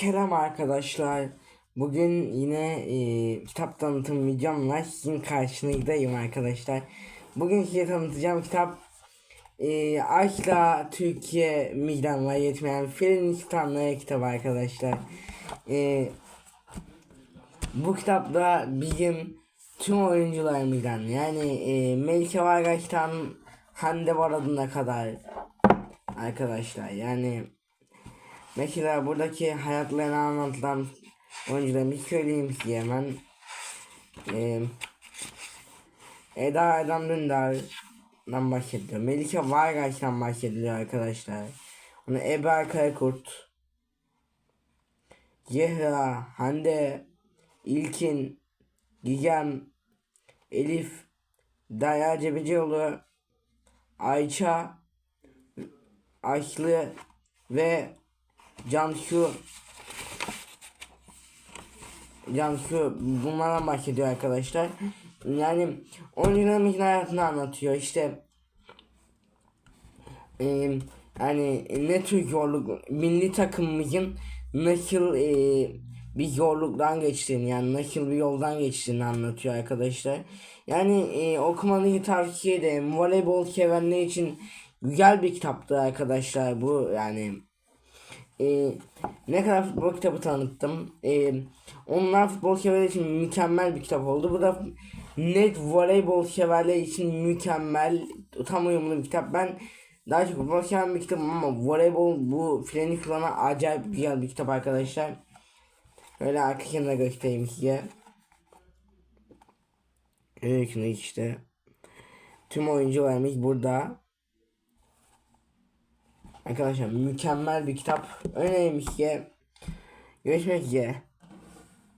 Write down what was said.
Selam arkadaşlar. Bugün yine e, kitap tanıtım videomla sizin karşınızdayım arkadaşlar. Bugün size tanıtacağım kitap e, Aşkla Türkiye Migranla Yetmeyen Filmistanlığı kitabı arkadaşlar. E, bu kitapta bizim tüm oyuncular migran. Yani e, Melike Vargaç'tan Hande Baradın'a kadar arkadaşlar. Yani Mesela buradaki hayatlarını anlatılan oyuncularımı söyleyeyim size hemen. Ee, Eda Erdem Dündar'dan bahsediliyor. Melike Vargaç'tan bahsediliyor arkadaşlar. Onu Eber Karakurt, Zehra, Hande, İlkin, Gizem, Elif, Derya Cebecioğlu, Ayça, Ayşlı ve Cansu Cansu bunlardan bahsediyor arkadaşlar. Yani oyuncularımızın hayatını anlatıyor. İşte e, yani ne tür zorluk milli takımımızın nasıl e, bir zorluktan geçtiğini yani nasıl bir yoldan geçtiğini anlatıyor arkadaşlar. Yani e, okumanızı tavsiye ederim. Voleybol sevenler için güzel bir kitaptı arkadaşlar bu yani e, ne kadar futbol kitabı tanıttım. E, onlar futbol severler için mükemmel bir kitap oldu. Bu da net voleybol severler için mükemmel tam uyumlu bir kitap. Ben daha çok futbol seven bir kitabım ama voleybol bu freni kullanan acayip güzel bir kitap arkadaşlar. Öyle arka kenara göstereyim size. Evet işte tüm oyuncularımız burada. Arkadaşlar mükemmel bir kitap. Önemli ki görüşmek üzere.